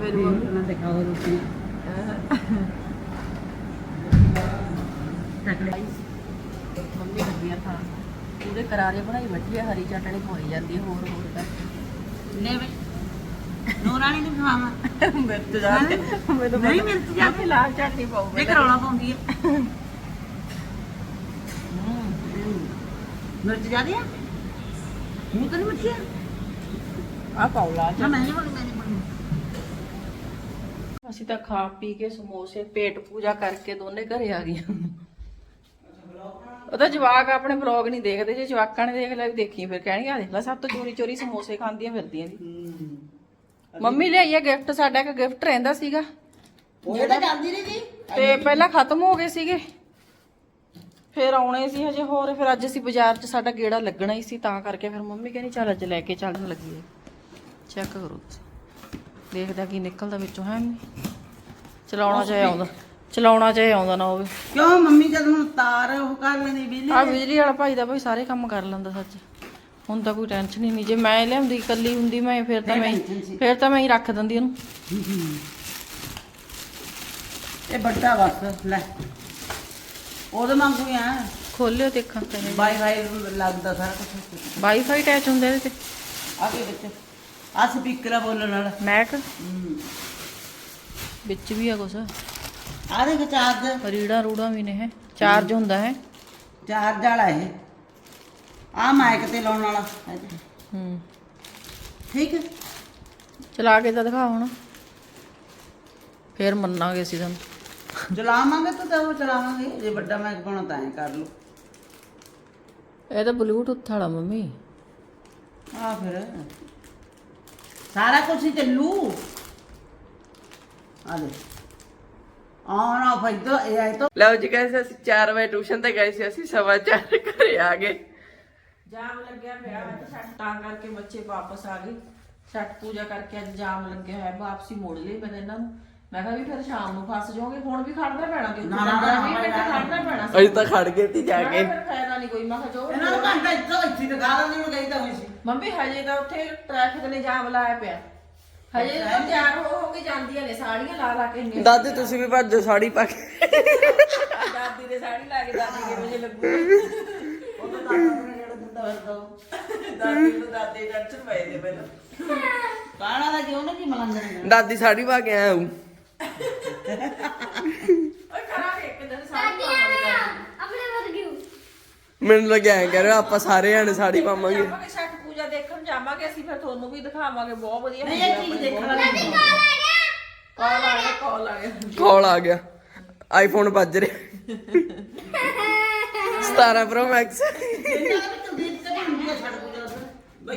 ਮੇਰੀ ਉਹਨਾਂ ਦੇ ਖਾਓ ਰੋਟੀ। ਤਕੜੇ ਮੰਮੀ ਲੱਗੀਆਂ ਥਾਂ ਉਹਦੇ ਕਰਾਰੇ ਬਣਾਈ ਬੈਠੀ ਆ ਹਰੀ ਚਟਣੀ ਖਵਾਈ ਜਾਂਦੀ ਆ, ਹੋਰ ਹੋਰ ਕਰ ਲੈ ਵੇ ਨੂਰਾਨੀ ਨੂੰ ਖਵਾਵਾਂ। ਮਿਰਚ ਜਾ ਮੈਨੂੰ ਨਹੀਂ ਮਿਰਚ ਜਾ ਮੰਮੀ ਲਾਲ ਚਟਨੀ ਪਾਉ ਇਹ ਕਰੌਲਾ ਪਾਉਂਦੀ ਹੈ। ਮਿਰਚ ਜ਼ਿਆਦੇ ਆ? ਮੂੰਹ ਤਾਂ ਨਹੀਂ ਮਿਰਚੀ ਆ? ਆ ਪਾਉ ਲਾਲ ਨਾ ਮੈਂ ਨਹੀਂ ਬੋਲੀ ਮੈਂ ਨਹੀਂ ਬੋਲੀ ਅਸੀਂ ਤਾਂ ਖਾ ਪੀ ਕੇ ਸਮੋਸੇ ਪੇਟ ਪੂਜਾ ਕਰਕੇ ਦੋਨੇ ਘਰੇ ਆ ਗਈਆਂ ਉਹ ਤਾਂ ਜਵਾਕ ਆਪਣੇ ਵਲੌਗ ਨਹੀਂ ਦੇਖਦੇ ਜੇ ਜਵਾਕਾਂ ਨੇ ਦੇਖ ਲਿਆ ਵੀ ਦੇਖੀ ਫਿਰ ਕਹਿਣਗੇ ਆ ਦੇਖ ਲੈ ਸਭ ਤੋਂ ਚੋਰੀ ਚੋਰੀ ਸਮੋਸੇ ਖਾਂਦੀਆਂ ਫਿਰਦੀਆਂ ਜੀ। ਮੰਮੀ ਲਿਆਈ ਆ ਗਿਫਟ ਸਾਡਾ ਇੱਕ ਗਿਫਟ ਰਹਿੰਦਾ ਸੀਗਾ। ਉਹ ਤਾਂ ਜਾਂਦੀ ਨਹੀਂ ਜੀ ਤੇ ਪਹਿਲਾਂ ਖਤਮ ਹੋ ਗਏ ਸੀਗੇ। ਫਿਰ ਆਉਣੇ ਸੀ ਹਜੇ ਹੋਰ ਫਿਰ ਅੱਜ ਅਸੀਂ ਬਾਜ਼ਾਰ 'ਚ ਸਾਡਾ ਗੇੜਾ ਲੱਗਣਾ ਹੀ ਸੀ ਤਾਂ ਕਰਕੇ ਫਿਰ ਮੰਮੀ ਕਹਿੰਦੀ ਚੱਲ ਅੱਜ ਲੈ ਕੇ ਚੱਲਣ ਲੱਗੀ ਚੈੱਕ ਕਰੋ ਦੇਖਦਾ ਕੀ ਨਿਕਲਦਾ ਵਿੱਚੋਂ ਹੈ ਮੰਮੀ ਚਲਾਉਣਾ ਚਾਹੇ ਆਉਂਦਾ। ਚਲਾਉਣਾ ਚਾਹੇ ਆਉਂਦਾ ਨਾ ਹੋਵੇ। ਕਿਉਂ ਮੰਮੀ ਜਦ ਹੁਣ ਤਾਰ ਉਹ ਕਰ ਲੈਂਦੀ ਬਿਜਲੀ ਆ ਬਿਜਲੀ ਵਾਲਾ ਭਾਈ ਦਾ ਭਾਈ ਸਾਰੇ ਕੰਮ ਕਰ ਲੈਂਦਾ ਸੱਚ। ਹੁਣ ਤਾਂ ਕੋਈ ਟੈਨਸ਼ਨ ਹੀ ਨਹੀਂ। ਜੇ ਮੈਂ ਲਿਆਉਂਦੀ ਇਕੱਲੀ ਹੁੰਦੀ ਮੈਂ ਫਿਰ ਤਾਂ ਮੈਂ ਫਿਰ ਤਾਂ ਮੈਂ ਹੀ ਰੱਖ ਦਿੰਦੀ ਉਹਨੂੰ। ਇਹ ਵੱਡਾ ਬਸ ਲੈ। ਉਹਦੇ ਵਾਂਗੂ ਆ। ਖੋਲਿਓ ਦੇਖਾਂ ਬਾਈ ਬਾਈ ਲੱਗਦਾ ਸਾਰਾ ਕੁਝ ਵਾਈਫਾਈ ਅਟੈਚ ਹੁੰਦਾ ਇਹਦੇ ਤੇ। ਆਗੇ ਵਿੱਚ। ਆ ਸਪੀਕਰ ਆ ਬੋਲਣ ਵਾਲਾ। ਮੈਕ ਵਿੱਚ ਵੀ ਆ ਕੁਛ। ਆ ਦੇਖ ਚਾਰਜ ਰੀੜਾ ਰੂੜਾ ਵੀ ਨੇ ਹੈ ਚਾਰਜ ਹੁੰਦਾ ਹੈ। ਚਾਰਜ ਵਾਲਾ ਇਹ। ਆ ਮਾਈਕ ਤੇ ਲਾਉਣ ਵਾਲਾ। ਹੂੰ। ਠੀਕ ਹੈ। ਚਲਾ ਕੇ ਤਾਂ ਦਿਖਾ ਹੁਣ। ਫੇਰ ਮੰਨਾਂਗੇ ਅਸੀਂ ਤੁਹਾਨੂੰ। ਚਲਾਵਾਂਗੇ ਤਾਂ ਤਾਂ ਉਹ ਚਲਾਵਾਂਗੇ। ਜੇ ਵੱਡਾ ਮਾਈਕ ਪਾਉਣਾ ਤਾਂ ਐ ਕਰ ਲਓ। ਇਹ ਤਾਂ ਬਲੂਟੁੱਥ ਵਾਲਾ ਮੰਮੀ। ਆ ਫਿਰ। ਸਾਰਾ ਕੁਝ ਹੀ ਚੱਲੂ। ਆ ਦੇ ਆਫ ਇਧਰ ਇਹ ਤਾਂ ਲਓ ਜੀ ਕਹਿੰਦੇ ਅਸੀਂ 4 ਵਜੇ ਟਿਊਸ਼ਨ ਤੇ ਗਏ ਸੀ ਅਸੀਂ ਸਵਾ ਚਾਰ ਘਰੇ ਆ ਗਏ। ਜਾਮ ਲੱਗਿਆ ਪਿਆ ਹੈ ਤੇ ਛੱਟ ਤਾਂ ਕਰਕੇ ਬੱਚੇ ਵਾਪਸ ਆ ਗਏ। ਛੱਟ ਪੂਜਾ ਕਰਕੇ ਅੱਜ ਜਾਮ ਲੱਗਿਆ ਹੈ ਵਾਪਸੀ ਮੋੜ ਲਈ ਮੈਂ ਇਹਨਾਂ ਨੂੰ। ਮੈਂ ਕਿਹਾ ਵੀ ਫਿਰ ਸ਼ਾਮ ਨੂੰ ਫਸ ਜਾਓਗੇ ਹੁਣ ਵੀ ਖੜਨਾ ਪੈਣਾ ਕਿ ਨਾ, ਨਾ, ਨਾ, 20 ਮਿੰਟ ਖੜਨਾ ਪੈਣਾ ਅਸੀਂ ਤਾਂ ਖੜ ਗਏ ਸੀ ਜਾ ਮੈਂ ਕੇ। ਕਿਹਾ ਫਿਰ ਫਾਇਦਾ ਨਹੀਂ ਕੋਈ ਮੈਂ ਕਿਹਾ ਜੋ ਇਹਨਾਂ ਨੂੰ ਘੰਟਾ ਇੱਥੋਂ ਇੱਥੇ ਦਿਖਾ ਦਿੰਦੇ ਨੂੰ ਗਈ ਤਾਂ ਹੋਈ ਸੀ। ਮੰਮੀ ਹਜੇ ਤਾਂ ਉੱਥੇ ਟ੍ਰੈਫਿਕ ਨੇ ਜਾਮ ਲਾਇਆ ਪਿਆ। ਹਜੇ ਤਾਂ ਤਿਆਰ ਹੋ ਹੋ ਕੇ ਜਾਂਦੀਆਂ ਨੇ ਸਾੜੀਆਂ ਲਾ ਲਾ ਕੇ ਇੰਨੀਆਂ ਦਾਦੀ ਤੁਸੀਂ ਵੀ ਭੱਜੋ ਸਾੜੀ ਪਾ ਕੇ। ਦਾਦੀ ਦੇ ਸਾੜੀ ਲਾ ਕੇ ਦਾਦੀ ਕੇ ਵਜੇ ਲੱਗੂ। ਉਹ ਤਾਂ ਦਾਦਾ ਨੇ ਜਿਹੜਾ ਦਿੰਦਾ ਵਰਦਾ ਦਾਦੀ ਨੂੰ ਦਾਦੇ ਟੈਨਸ਼ਨ ਪਏ ਪਹਿਲਾਂ। ਕਾਣਾ ਦਾ ਕਿਉਂ ਨਾ ਜੀ ਦਾਦੀ ਸਾੜੀ ਪਾ ਕੇ ਆਇਆ ਹੂੰ। ਓਏ ਕਰਾਂਗੇ ਇੱਕ ਦਿਨ ਸਾੜੀ ਆਪਣੇ ਵਰਗੀ। ਮੈਨੂੰ ਲੱਗਿਆ ਐਂ ਕਹਿ ਰਹੇ ਹੋ, ਆਪਾਂ ਸਾਰੇ ਜਾਣੇ ਸਾੜੀ ਪਾਵਾਂਗੇ। ਜਾਵਾਂਗੇ ਛੱਟ ਪੂਜਾ ਦੇਖਣ ਜਾਵਾਂਗੇ ਅਸੀਂ ਫਿਰ ਤੁਹਾਨੂੰ ਵੀ ਦਿਖਾਵਾਂਗੇ ਬਹੁਤ ਵਧੀਆ ਨਹੀਂ ਇਹ ਚੀਜ਼ ਦੇਖਣ ਵਾਲੀ ਕਾਲ ਆ ਗਿਆ। ਕਾਲ ਆ ਗਿਆ ਕਾਲ ਆ ਗਿਆ। ਆਈਫੋਨ ਵੱਜ ਰਿਹਾ। 17 ਪ੍ਰੋ ਮੈਕਸ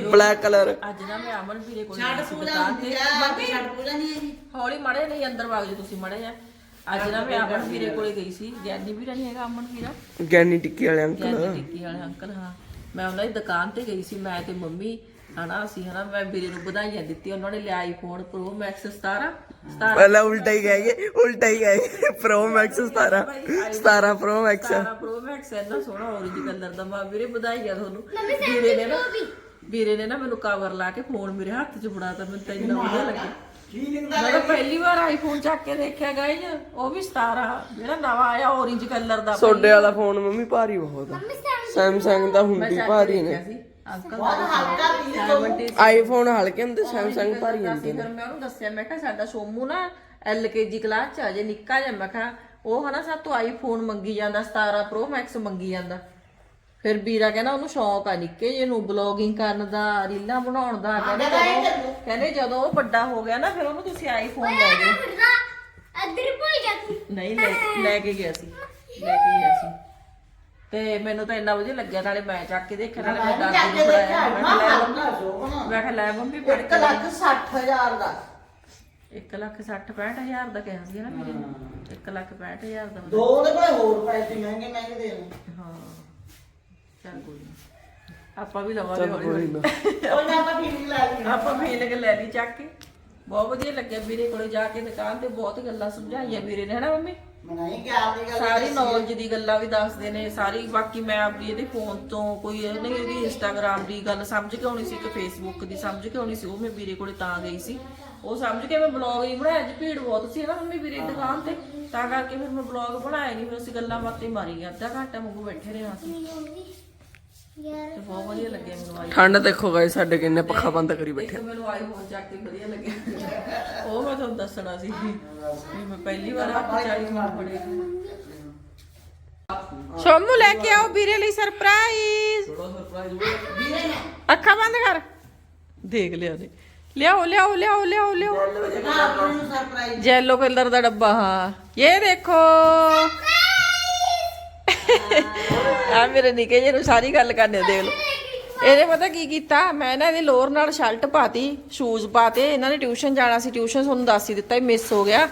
ਬਲੈਕ ਕਲਰ ਅੱਜ ਨਾ ਮੈਂ ਅਮਨ ਵੀਰੇ ਕੋਲ ਛੱਡ ਹੁੰਦੀ ਤੇ ਮੰਮੀ ਛੱਡ ਪੂਜਾ ਨਹੀਂ ਹੈਗੀ ਹੌਲੀ ਮੜੇ ਨਹੀਂ ਅੰਦਰ ਵਗ ਜਾਓ ਤੁਸੀਂ ਮੜੇ ਆ ਅੱਜ ਨਾ ਮੈਂ ਅਮਨ ਵੀਰੇ ਕੋਲੇ ਗਈ ਸੀ ਗਿਆਨੀ ਵੀਰਾ ਨਹੀਂ ਹੈਗਾ ਅਮਨ ਵੀਰਾ? ਗਿਆਨੀ ਟਿੱਕੀ ਵਾਲੇ ਅੰਕਲ। ਗਿਆਨੀ ਟਿੱਕੀ ਵਾਲੇ ਅੰਕਲ ਹਾਂ। ਮੈਂ ਉਹਨਾਂ ਦੀ ਦੁਕਾਨ ਤੇ ਗਈ ਸੀ ਮੈਂ ਤੇ ਮੰਮੀ ਹਨਾ ਅਸੀਂ ਹਨਾ ਮੈਂ ਵੀਰੇ ਨੂੰ ਵਧਾਈਆਂ ਦਿੱਤੀ ਉਹਨਾਂ ਨੇ ਲਿਆ ਆਈਫੋਨ ਪ੍ਰੋ ਮੈਕਸ 17 17 ਪਹਿਲਾਂ ਉਲਟਾ ਹੀ ਗਏ ਉਲਟਾ ਹੀ ਗਏ pro max 17 17 pro max 17 pro max ਇੰਨਾ ਸੋਹਣਾ ਔਰੇਂਜ ਕਲਰ ਦਾ ਮਾ ਵੀਰੇ ਵਧਾਈਆਂ ਤੁਹਾਨੂੰ। ਵੀਰੇ ਨੇ ਨਾ ਵੀਰੇ ਨੇ ਨਾ ਮੈਨੂੰ ਕਵਰ ਲਾ ਕੇ ਫੋਨ ਮੇਰੇ ਹੱਥ 'ਚ ਫੜਾਤਾ ਮੈਨੂੰ ਤਾਂ ਇੰਨਾ ਵਧੀਆ ਲੱਗਿਆ। ਮੈਂ ਤਾਂ ਪਹਿਲੀ ਵਾਰ ਆਈਫੋਨ ਚੱਕ ਕੇ ਦੇਖਿਆ ਗਾਇਜ ਉਹ ਵੀ 17 ਜਿਹੜਾ ਨਵਾਂ ਆਇਆ ਔਰੇਂਜ ਕਲਰ ਦਾ ਸੋਡੇ ਵਾਲਾ ਫੋਨ ਮੰਮੀ ਭਾਰੀ ਬਹੁਤ ਆ। ਸੈਮਸੰਗ ਦਾ ਹੁੰਦੀ ਭਾਰੀ ਨੇ। ਆਈਫੋਨ ਹਲਕੇ ਹੁੰਦੇ ਸੈਮਸੰਗ ਭਾਰੀ ਹੁੰਦੇ ਫਿਰ ਮੈਂ ਉਹਨੂੰ ਦੱਸਿਆ ਮੈਂ ਕਿਹਾ ਸਾਡਾ ਸੋਮੂ ਨਾ ਐਲਕੇਜੀ ਕਲਾਸ ਚ ਅਜੇ ਨਿੱਕਾ ਜਿਹਾ ਮੈਂ ਕਿਹਾ ਉਹ ਹਨਾ ਸਾਤੋਂ ਆਈਫੋਨ ਮੰਗੀ ਜਾਂਦਾ 17 ਪ੍ਰੋ ਮੈਕਸ ਮੰਗੀ ਜਾਂਦਾ। ਫਿਰ ਵੀਰਾ ਕਹਿੰਦਾ ਉਹਨੂੰ ਸ਼ੌਕ ਆ ਨਿੱਕੇ ਜਿਹੇ ਨੂੰ ਬਲੌਗਿੰਗ ਕਰਨ ਦਾ ਰੀਲਾਂ ਬਣਾਉਣ ਦਾ ਕਹਿੰਦੇ ਜਦੋਂ ਕਹਿੰਦੇ ਜਦੋਂ ਉਹ ਵੱਡਾ ਹੋ ਗਿਆ ਨਾ ਫਿਰ ਉਹਨੂੰ ਤੁਸੀਂ ਆਈਫੋਨ ਲੈ ਦਿਓ ਇੱਧਰ ਭੁੱਲ ਜਾ ਤੂੰ। ਨਹੀਂ ਲੈ ਕੇ ਗਿਆ ਸੀ। ਲੈ ਕੇ ਗਿਆ ਸੀ। ਤੇ ਮੈਨੂੰ ਤਾਂ ਇੰਨਾ ਵਧੀਆ ਲੱਗਿਆ ਨਾਲੇ ਮੈਂ ਚੱਕ ਕੇ ਦੇਖਿਆ ਨਾਲੇ ਮੈਂ ਦਾਦੀ ਨੂੰ ਫੜਾਇਆ ਮੈਂ ਕਿਹਾ ਲੈ ਮੰਮੀ- ਮੈਂ ਕਿਹਾ ਲੈ ਮੰਮੀ ਪੜ ਇੱਕ ਲੱਖ 60000 ਦਾ। 1 ਲੱਖ 60 65 ਹਜ਼ਾਰ ਦਾ ਕਿਹਾ ਸੀ ਨਾ ਨੇ 1 ਲੱਖ 65 ਹਜ਼ਾਰ ਦਾ। ਦੋ ਦੇ ਕੋਲੇ ਹੋਰ ਪਏ ਸੀ ਮਹਿੰਗੇ ਮਹਿੰਗੇ ਦੇ ਨੇ। ਹਾਂ। ਚੱਲ ਕੋਈ ਨੀ। ਆਪਾਂ ਵੀ ਲਵਾਂਗੇ ਹੌਲੀ ਹੌਲੀ ਉਹ ਨਾ। ਆਪਾਂ ਠੀਕ ਲੈ ਲਈ ਆਪਾਂ ਫੀਲ ਕੇ ਲੈ ਲਈ ਚੱਕ ਕੇ। ਬਹੁਤ ਵਧੀਆ ਲੱਗਿਆ ਵੀਰੇ ਕੋਲੇ ਜਾ ਕੇ ਦੁਕਾਨ ਤੇ ਬਹੁਤ ਗੱਲਾਂ ਸਮਝਾਈਆਂ ਵੀਰੇ ਨੇ ਹਨਾ ਮੰਮੀ? ਆਪਦੀ ਗੱਲ ਸਾਰੀ ਨੌਲੇਜ ਦੀ ਗੱਲਾਂ ਵੀ ਦੱਸਦੇ ਨੇ ਸਾਰੀ ਬਾਕੀ ਮੈਂ ਆਪਣੀ ਇਹਦੇ ਫੋਨ ਤੋਂ ਕੋਈ ਨਹੀਂ ਇਹਦੀ ਇੰਸਟਾਗ੍ਰam ਦੀ ਗੱਲ ਸਮਝ ਕੇ ਆਉਣੀ ਸੀ ਕਿ ਫੇਸਬੁੱਕ ਦੀ ਸਮਝ ਕੇ ਆਉਣੀ ਸੀ ਉਹ ਮੈਂ ਵੀਰੇ ਕੋਲੇ ਤਾਂ ਗਈ ਸੀ। ਉਹ ਸਮਝ ਕੇ ਮੈਂ ਬਲੌਗ ਨਹੀਂ ਬਣਾਇਆ ਅੱਜ ਭੀੜ ਬਹੁਤ ਸੀ ਨਾ ਮੰਮੀ ਵੀਰੇ ਦੀ ਦੁਕਾਨ ਤੇ ਤਾਂ ਕਰਕੇ ਫਿਰ ਮੈਂ ਬਲੌਗ ਬਣਾਇਆ ਨਹੀਂ ਫਿਰ ਅਸੀਂ ਗੱਲਾਂ ਬਾਤਾਂ ਹੀ ਮਾਰੀ ਅੱਧਾ ਘੰਟਾ ਵਾਂਗੂ ਬੈਠੇ ਰਹੇ ਅਸੀਂ। ਤੇ ਬਹੁਤ ਵਧੀਆ ਲੱਗਿਆ ਮੈਨੂੰ ਆਈ। ਠੰਡ ਦੇਖੋ ਗਏ ਸਾਡੇ ਕਿੰਨੇ ਪੱਖਾ ਬੰਦ ਕਰੀ ਬੈਠੇ। ਇੱਕ ਮੈਨੂੰ ਆਈਫੋਨ ਚੱਕ ਕੇ ਵਧੀਆ ਲੱਗਿਆ। ਉਹ ਮੈਂ ਤੁਹਾਨੂੰ ਦੱਸਣਾ ਸੀ। ਵੀ ਮੈਂ ਪਹਿਲੀ ਵਾਰ ਹੱਥ ਚ ਆਈਫੋਨ ਫੜਿਆ ਸ਼ੋਮੂ ਲੈ ਕੇ ਆਓ ਵੀਰੇ ਲਈ ਸਰਪ੍ਰਾਈਜ਼ ਅੱਖਾਂ ਬੰਦ ਕਰ। ਦੇਖ ਲਿਆ ਨੇ ਲਿਆਓ ਲਿਆਓ ਲਿਆਓ ਲਿਆਓ ਲਿਆਓ। ਯੈਲੋ ਕਲਰ ਦਾ ਡੱਬਾ ਹਾਂ। ਇਹ ਦੇਖੋ। ਆ ਮੇਰੇ ਨਿੱਕੇ ਜਿਹੇ ਨੂੰ ਸਾਰੀ ਗੱਲ ਕਰਨੇ ਦੇਖ ਲਓ। ਇਹਨੇ ਪਤਾ ਕੀ ਕੀਤਾ? ਮੈਂ ਨਾ ਇਹਦੇ ਲੋਅਰ ਨਾਲ ਸ਼ਰਟ ਪਾਤੀ ਸ਼ੂਜ਼ ਪਾਤੇ ਇਹਨਾਂ ਨੇ ਟਿਊਸ਼ਨ ਜਾਣਾ ਸੀ ਟਿਊਸ਼ਨ ਤੁਹਾਨੂੰ ਦੱਸ ਹੀ ਦਿੱਤਾ ਮਿਸ ਹੋ ਗਿਆ।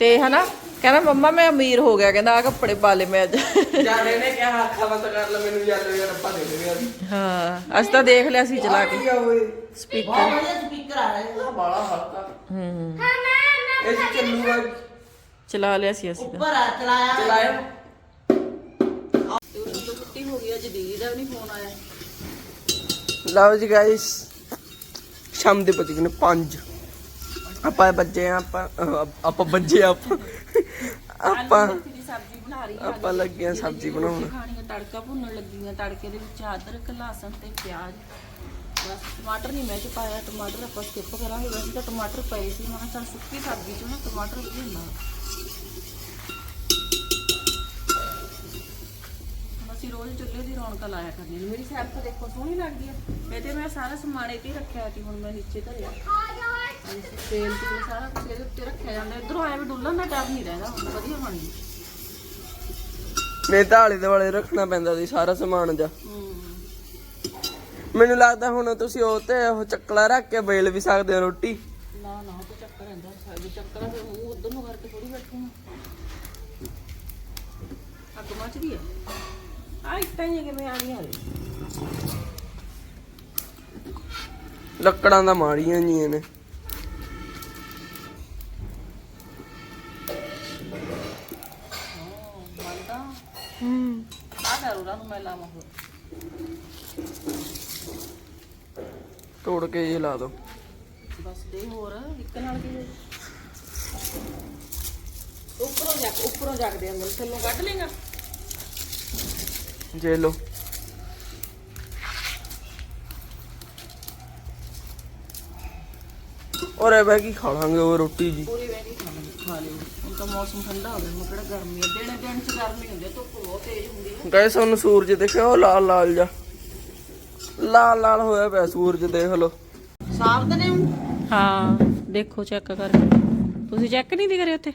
ਤੇ ਹਨਾ ਕਹਿੰਦਾ ਮੰਮਾ ਮੈਂ ਅਮੀਰ ਹੋ ਗਿਆ। ਕਹਿੰਦਾ ਆ ਕੱਪੜੇ ਪਾ ਲਏ ਮੈਂ ਅੱਜ। ਜਾਣੇ ਨੇ ਕਿਹਾ ਅੱਖਾਂ ਬੰਦ ਕਰ ਲੈ ਮੈਨੂੰ ਯਾਰ ਯਾਰ ਆਪਾਂ ਦੇ ਦੇ ਯਾਰ ਹਾਂ ਅਸੀਂ ਤਾਂ ਦੇਖ ਲਿਆ ਸੀ ਚਲਾ ਕੇ। ਸਪੀਕਰ। ਆ ਰਿਹਾ ਬਾਲਾ ਹਲਕਾ। ਹੂੰ ਹਾਂ। ਮੈਂ ਇਹ ਚੱਲੂਗਾ ਚਲਾ ਲਿਆ ਸੀ ਅਸੀਂ ਉੱਪਰ ਆ ਚਲਾਇਆ। ਚਲਾਇਆ। ਹੋ ਗਈ ਅੱਜ ਦੀਦੀ ਦਾ ਨਹੀਂ ਫੋਨ ਆਇਆ। ਲਓ ਜੀ ਗਾਇਸ ਸ਼ਾਮ ਦੇ ਪਤੀ ਨੇ 5 ਆਪਾਂ ਬੱਜੇ ਆ ਆਪਾਂ ਆਪਾਂ ਬੱਜੇ ਆਪਾਂ। ਆਪਾਂ ਦੀ ਸਬਜ਼ੀ ਬਣਾ ਰਹੀ ਆਪਾਂ ਲੱਗੇ ਆ ਸਬਜ਼ੀ ਬਣਾਉਣ। ਖਾਣੀਆਂ ਤੜਕਾ ਭੁੰਨਣ ਲੱਗੀਆਂ ਤੜਕੇ ਦੇ ਵਿੱਚ ਅਦਰਕ ਲਹਸਨ ਤੇ ਪਿਆਜ਼। ਬਸ ਟਮਾਟਰ ਨਹੀਂ ਮੈਂ ਚ ਪਾਇਆ ਟਮਾਟਰ ਆਪਾਂ ਸਕਿਪ ਕਰਾਂਗੇ। ਵੈਸੇ ਤਾਂ ਟਮਾਟਰ ਪਏ ਸੀ ਮੈਂ ਕਿਹਾ ਚੱਲ ਸੁੱਕੀ ਸਬਜ਼ੀ ਚ ਨਾ ਟਮਾਟਰ ਵੀ ਰੋਜ਼ ਚੁੱਲ੍ਹੇ ਦੀ ਰੌਣਕ ਲਾਇਆ ਕਰਨੀ ਨੇ ਮੇਰੀ ਸੈਰ ਤਾਂ ਦੇਖੋ ਸੋਹਣੀ ਲੱਗਦੀ ਹੈ ਇਹ ਤੇ ਮੈਂ ਸਾਰਾ ਸਮਾਨ ਇੱਥੇ ਹੀ ਰੱਖਿਆ ਸੀ ਹੁਣ ਮੈਂ ਨੀਚੇ ਧਰਿਆ। ਆ ਤੇਲ ਤੇ ਸਾਰਾ ਕੁਝ ਇਹਦੇ ਉੱਤੇ ਰੱਖਿਆ ਜਾਂਦਾ। ਇਧਰੋਂ ਆਇਆ ਵੀ ਡੁੱਲਣ ਦਾ ਟਾਈਮ ਨਹੀਂ ਰਹਿੰਦਾ ਹੁਣ ਵਧੀਆ ਬਣ। ਗਈ ਨਹੀਂ ਤਾਂ ਆਲੇ ਦੁਆਲੇ ਰੱਖਣਾ ਪੈਂਦਾ ਸੀ ਸਾਰਾ ਸਮਾਨ ਜਾ। ਮੈਨੂੰ ਲੱਗਦਾ ਹੁਣ ਤੁਸੀਂ ਉਹ ਤੇ ਉਹ ਚੱਕਲਾ ਰੱਖ ਕੇ ਬੇਲ ਵੀ ਸਕਦੇ ਹੋ ਰੋਟੀ। ਨਾ ਨਾ ਤੇ ਚੱਕਰ ਰਹਿੰਦਾ। ਸਾਡੇ ਚੱਕਰ ਆ ਫਿਰ ਮੂੰਹ ਉਧਰ ਨੂੰ ਕਰਕੇ ਥੋੜੀ ਬੈਠੂਗਾ ਅੱਗ ਮੱਚਦੀ ਹੈ ਆ ਇੱਟਾਂ ਹੀ ਕਿਵੇਂ ਆ ਗਈਆਂ ਹਲੇ? ਲੱਕੜਾਂ ਦਾ ਮਾੜੀਆਂ ਜੀਆਂ ਨੇ। ਮੰਨਦਾ ਹੂੰ। ਆ ਜ਼ਰੂਰਾਂ ਨੂੰ ਮੈਂ ਲਾਵਾਂ ਹੋਰ। ਤੋੜ ਕੇ ਇਹ ਲਾ ਦੋ। ਬਸ ਦੇ ਹੋਰ ਇੱਕ ਨਾਲ ਕੀ? ਉੱਪਰੋਂ ਜਾ ਉੱਪਰੋਂ ਜਗਦੇ ਆ ਮੇਰੇ ਥੱਲੋਂ ਕੱਢ ਲੇਗਾ ਜੇ ਲੋ ਔਰ ਇਹ ਬੈ ਕੀ ਖਾ ਲਾਂਗੇ ਉਹ ਰੋਟੀ ਜੀ। ਪੂਰੀ ਵੈਰੀ ਖਾ ਲਿਓ। ਹੁਣ ਤਾਂ ਮੌਸਮ ਠੰਡਾ ਹੋ ਗਿਆ ਹੁਣ ਕਿਹੜਾ ਗਰਮੀ ਹੈ? ਦਿਨ ਦਿਨ ਚ ਗਰਮੀ ਹੁੰਦੀ ਹੈ ਧੁੱਪ ਬਹੁਤ ਤੇਜ਼ ਹੁੰਦੀ ਹੈ। ਗਏ ਸਾਨੂੰ ਸੂਰਜ ਦੇਖਿਆ ਉਹ ਲਾਲ ਲਾਲ ਜਾ ਲਾਲ ਲਾਲ ਹੋਇਆ ਪਿਆ ਸੂਰਜ ਦੇਖ ਲੋ ਸਾਫ਼ ਤਾਂ ਨਹੀਂ ਹਾਂ ਦੇਖੋ ਚੈੱਕ ਕਰਕੇ। ਤੁਸੀਂ ਚੈੱਕ ਨਹੀਂ ਦੀ ਕਰੇ ਉੱਥੇ?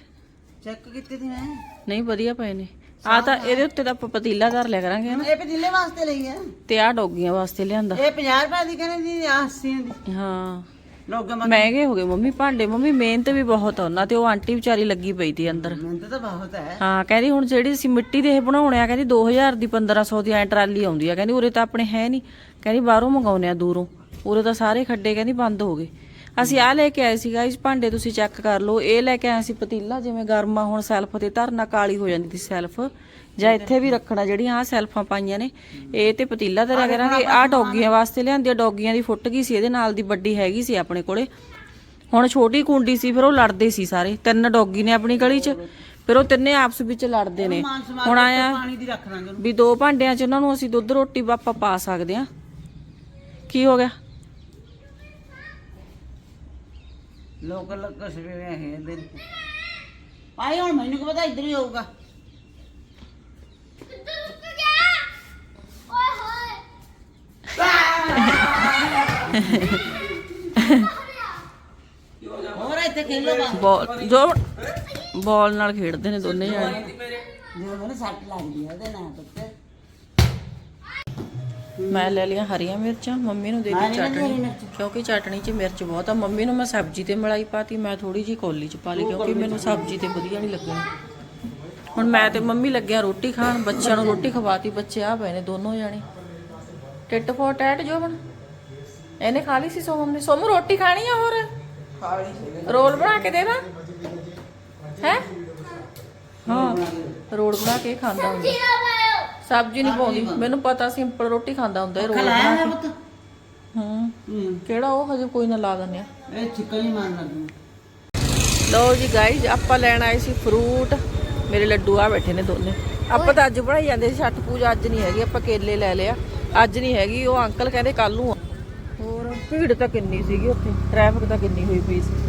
ਚੈੱਕ ਕੀਤੀ ਸੀ ਮੈਂ। ਨਹੀਂ ਵਧੀਆ ਪਏ ਨੇ। ਆ ਤਾਂ ਇਹਦੇ ਉੱਤੇ ਤਾਂ ਆਪਾਂ ਪਤੀਲਾ ਧਰ ਲਿਆ ਕਰਾਂਗੇ ਹਨਾ। ਇਹ ਪਤੀਲੇ ਵਾਸਤੇ ਲਈ ਹੈ ਤੇ ਆ ਡੋਗੀਆਂ ਵਾਸਤੇ ਲਿਆਂਦਾ। ਇਹ 50 ਰੁਪਏ ਦੀ ਕਹਿੰਦੇ ਜੀ 80 ਦੀ। ਹਾਂ। ਲੋਕ ਮਹਿੰਗੇ ਹੋ ਗਏ ਮੰਮੀ ਭਾਂਡੇ। ਮੰਮੀ ਮਿਹਨਤ ਵੀ ਬਹੁਤ ਆ ਉਹਨਾਂ ਤੇ। ਉਹ ਆਂਟੀ ਵਿਚਾਰੀ ਲੱਗੀ ਪਈ ਤੀ ਅੰਦਰ। ਮਿਹਨਤ ਤਾਂ ਬਹੁਤ ਹੈ। ਹਾਂ ਕਹਿੰਦੀ ਹੁਣ ਜਿਹੜੀ ਅਸੀਂ ਮਿੱਟੀ ਦੇ ਇਹ ਬਣਾਉਣੇ ਆ ਕਹਿੰਦੀ 2000 ਦੀ 1500 ਦੀ ਐ ਟਰਾਲੀ ਆਉਂਦੀ ਆ। ਕਹਿੰਦੀ ਉਰੇ ਤਾਂ ਆਪਣੇ ਹੈ ਨਹੀਂ। ਕਹਿੰਦੀ ਬਾਹਰੋਂ ਮੰਗਾਉਨੇ ਆ ਦੂਰੋਂ। ਉਰੇ ਤਾਂ ਸਾਰੇ ਖੱਡੇ ਕਹਿੰਦੀ ਬੰਦ ਹੋ ਗਏ। ਅਸੀਂ ਆ ਲੈ ਕੇ ਆਏ ਸੀ ਗਾਇਸ ਭਾਂਡੇ ਤੁਸੀਂ ਚੈੱਕ ਕਰ ਲਓ ਇਹ ਲੈ ਕੇ ਆਏ ਸੀ ਪਤੀਲਾ ਜਿਵੇਂ ਗਰਮਾ ਹੁਣ ਸੈਲਫ ਤੇ ਧਰਨਾ ਕਾਲੀ ਹੋ ਜਾਂਦੀ ਸੀ ਸੈਲਫ ਜਾਂ ਇੱਥੇ ਵੀ ਰੱਖਣਾ ਜਿਹੜੀਆਂ ਆ ਸੈਲਫਾਂ ਪਾਈਆਂ ਨੇ ਇਹ ਤੇ ਪਤੀਲਾ ਧਰਿਆ ਕਰਾਂਗੇ ਆ ਡੌਗੀਆਂ ਵਾਸਤੇ ਲਿਆਂਦੀ ਡੌਗੀਆਂ ਦੀ ਫੁੱਟ ਗਈ ਸੀ ਇਹਦੇ ਨਾਲ ਦੀ ਵੱਡੀ ਹੈਗੀ ਸੀ ਆਪਣੇ ਕੋਲੇ। ਹੁਣ ਛੋਟੀ ਕੁੰਡੀ ਸੀ ਫਿਰ ਉਹ ਲੜਦੇ ਸੀ ਸਾਰੇ ਤਿੰਨ ਡੌਗੀ ਨੇ ਆਪਣੀ ਗਲੀ 'ਚ ਫਿਰ ਉਹ ਤਿੰਨੇ ਆਪਸ ਵਿੱਚ ਲੜਦੇ ਨੇ। ਹੁਣ ਆਇਆ ਪਾਣੀ ਦੀ ਰੱਖ ਦਾਂਗੇ ਵੀ ਦੋ ਭਾਂਡਿਆਂ 'ਚ ਉਹਨਾਂ ਨੂੰ ਅਸੀਂ ਦੁੱਧ ਰੋਟੀ ਆਪਾਂ ਪਾ ਸਕਦੇ ਆ ਕੀ ਹੋ ਗਿਆ? ਲੋਕ ਲੱਗ ਸਵੇਰੇ ਹੈ ਦਿਨ। ਆਈ ਹੁਣ ਮੈਨੂੰ ਕੀ ਪਤਾ ਇੱਧਰ ਹੀ ਹੋਊਗਾ? ਹੋਰ ਇੱਥੇ ਖੇਲੋ ਬਾਲ ਜੋ ਬਾਲ ਨਾਲ ਖੇਡਦੇ ਨੇ ਦੋਨੇ ਜਾਣੇ। ਜਦੋਂ ਮੈਨੂੰ ਸੱਟ ਲੱਗਦੀ ਹੈ ਉਹਦੇ ਨਾਲ ਪੁੱਤ ਮੈਂ ਲੈ ਲਈਆਂ ਹਰੀਆਂ ਮਿਰਚਾਂ ਮੰਮੀ ਨੂੰ ਦੇ ਦਿੱਤੀ ਚਟਣੀ। ਕਿਉਂਕਿ ਚਟਣੀ 'ਚ ਮਿਰਚ ਬਹੁਤ ਆ। ਮੰਮੀ ਨੂੰ ਮੈਂ ਸਬਜ਼ੀ ਤੇ ਮਲਾਈ ਪਾਤੀ ਮੈਂ ਥੋੜੀ ਜੀ ਕੋਲੀ 'ਚ ਪਾ ਲਈ ਕਿਉਂਕਿ ਮੈਨੂੰ ਸਬਜ਼ੀ ਤੇ ਵਧੀਆ ਨਹੀਂ ਲੱਗਣੀ। ਹੁਣ ਮੈਂ ਤੇ ਮੰਮੀ ਲੱਗਿਆ ਰੋਟੀ ਖਾਣ ਬੱਚਿਆਂ ਨੂੰ ਰੋਟੀ ਖਵਾਤੀ ਬੱਚੇ ਆ ਪਏ ਨੇ ਦੋਨੋਂ ਜਾਣੇ। ਟਿੱਟ ਫੋਰ ਟੈਟ ਜੋ ਬਣ। ਇਹਨੇ ਖਾ ਲਈ ਸੀ ਸੋਮਮ ਨੇ। ਸੋਮੂ ਰੋਟੀ ਖਾਣੀ ਆ ਹੋਰ? ਰੋਲ ਬਣਾ ਕੇ ਦੇ ਦਾਂ। ਹੈ? ਹਾਂ ਰੋਲ ਬਣਾ ਕੇ ਖਾਂਦਾ ਹੁੰਦਾ। ਸਬਜ਼ੀ ਨਹੀਂ ਪਾਉਂਦੀ। ਮੈਨੂੰ ਪਤਾ ਸਿੰਪਲ ਰੋਟੀ ਖਾਂਦਾ ਹੁੰਦਾ ਇਹ ਰੋਲ ਖਲਾਇਆ ਬਣਾ ਹੈ ਪੁੱਤ। ਹੂੰ। ਹੂੰ। ਕਿਹੜਾ ਉਹ? ਹਜੇ ਕੋਈ ਨਾ ਲਾ ਦਿੰਦੇ ਆ। ਇਹ ਚਿਕਨ ਹੀ ਮਾਰਨ ਲੱਗੀ। ਲਓ ਜੀ ਗਾਇਜ਼ ਆਪਾਂ ਲੈਣ ਆਏ ਸੀ ਫਰੂਟ ਮੇਰੇ ਲੱਡੂ ਆ ਬੈਠੇ ਨੇ ਦੋਨੇ। ਆਪਾਂ ਤਾਂ ਅੱਜ ਬਣਾਈ ਜਾਂਦੇ ਸੀ ਛੱਟ ਪੂਜਾ ਅੱਜ ਨਹੀਂ ਹੈਗੀ ਆਪਾਂ ਕੇਲੇ ਲੈ ਲਿਆ ਅੱਜ ਨਹੀਂ ਹੈਗੀ ਉਹ ਅੰਕਲ ਕਹਿੰਦੇ ਕੱਲ ਨੂੰ ਹੋਰ ਭੀੜ ਤਾਂ ਕਿੰਨੀ ਸੀਗੀ ਉੱਥੇ। ਟ੍ਰੈਫਿਕ ਤਾਂ ਕਿੰਨੀ ਹੋਈ ਪਈ ਸੀ।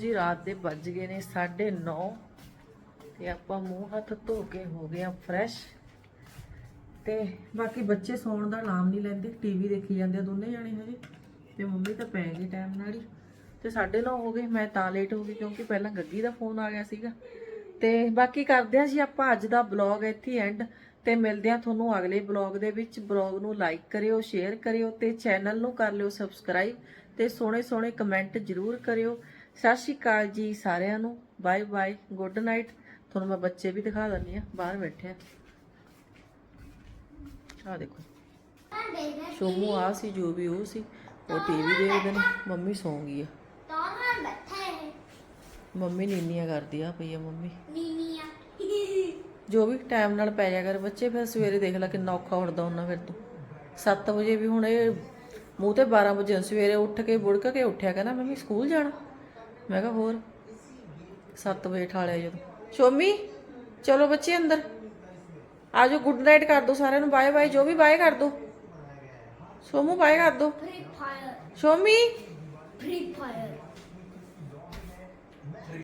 ਜੀ ਰਾਤ ਦੇ ਵੱਜ ਗਏ ਨੇ 9:30 ਤੇ ਆਪਾਂ ਮੂੰਹ ਹੱਥ ਧੋ ਕੇ ਹੋ ਗਏ ਆ ਫਰੈਸ਼ ਤੇ ਬਾਕੀ ਬੱਚੇ ਸੌਣ ਦਾ ਨਾਮ ਨਹੀਂ ਲੈਂਦੇ ਟੀਵੀ ਦੇਖੀ ਜਾਂਦੇ ਆ ਦੋਨੇ ਜਾਣੇ ਹਜੇ, ਤੇ ਮੰਮੀ ਤਾਂ ਪੈ ਗਈ ਟਾਈਮ ਨਾਲ ਹੀ। ਤੇ 9:30 ਹੋ ਗਏ, ਮੈਂ ਤਾਂ ਲੇਟ ਹੋ ਗਈ ਕਿਉਂਕਿ ਪਹਿਲਾਂ ਗੱਗੀ ਦਾ ਫੋਨ ਆ ਗਿਆ ਸੀਗਾ। ਤੇ ਬਾਕੀ ਕਰਦੇ ਆ ਜੀ ਆਪਾਂ ਅੱਜ ਦਾ ਬਲੌਗ ਇੱਥੇ ਐਂਡ ਤੇ ਮਿਲਦੇ ਆ ਤੁਹਾਨੂੰ ਅਗਲੇ ਬਲੌਗ ਦੇ ਵਿੱਚ। ਬਲੌਗ ਨੂੰ ਲਾਈਕ ਕਰਿਓ ਸ਼ੇਅਰ ਕਰਿਓ ਤੇ ਚੈਨਲ ਨੂੰ ਕਰ ਲਿਓ ਸਬਸਕ੍ਰਾਈਬ ਤੇ ਸੋਹਣੇ ਸੋਹਣੇ ਕਮੈਂਟ ਜ਼ਰੂਰ ਕਰਿਓ। ਸਤਿ ਸ਼੍ਰੀ ਅਕਾਲ ਜੀ ਸਾਰਿਆਂ ਨੂੰ। ਬਾਏ ਬਾਏ ਗੁੱਡ ਨਾਈਟ ਤੁਹਾਨੂੰ ਮੈਂ ਬੱਚੇ ਵੀ ਦਿਖਾ ਦਿੰਦੀ ਆ ਬਾਹਰ ਬੈਠੇ ਆ। ਆ ਦੇਖੋ। ਸ਼ੋਮੂ ਆ ਸੀ, ਜੋ ਵੀ ਉਹ ਸੀ, ਉਹ ਟੀਵੀ ਦੇਖਦੇ ਨੇ। ਮੰਮੀ ਸੌਂ ਗਈ ਆ। ਤਾਰਾਂ ਬੈਠੇ ਮੰਮੀ ਨੀਨੀਆਂ ਕਰਦੀ ਆ, ਪਈ ਆ ਮੰਮੀ। ਨੀਨੀਆ ਜੋ ਵੀ ਟਾਈਮ ਨਾਲ ਪੈ ਜਾ ਕਰ ਬੱਚੇ, ਫਿਰ ਸਵੇਰੇ ਦੇਖ ਲੈ ਕਿੰਨਾ ਔਖਾ ਉੱਠਦਾ ਉਹਨਾਂ ਫਿਰ ਤੂੰ। 7 ਵਜੇ ਵੀ ਹੁਣ ਇਹ ਮੂੰਹ ਤੇ 12 ਵਜੇ ਸਵੇਰੇ ਉੱਠ ਕੇ, ਬੁੜਕ ਕੇ ਉੱਠਿਆ ਕਹਿੰਦਾ, ਮੰਮੀ ਸਕੂਲ ਜਾਣਾ? ਮੈਂ ਕਿਹਾ ਹੋਰ। 7 ਵਜੇ ਠਾਲਿਆ ਜਦੋਂ। ਸ਼ੋਮੀ ਚਲੋ ਬੱਚੇ ਅੰਦਰ। ਆਜੋ ਗੁੱਡ ਨਾਈਟ ਕਰ ਦੋ ਸਾਰਿਆਂ ਨੂੰ ਬਾਏ ਬਾਏ ਜੋ ਵੀ ਬਾਏ ਕਰ ਦੋ। ਸੋਮੂ ਬਾਏ ਕਰ ਦੋ। Free fire ਸ਼ੋਮੀ। Free fire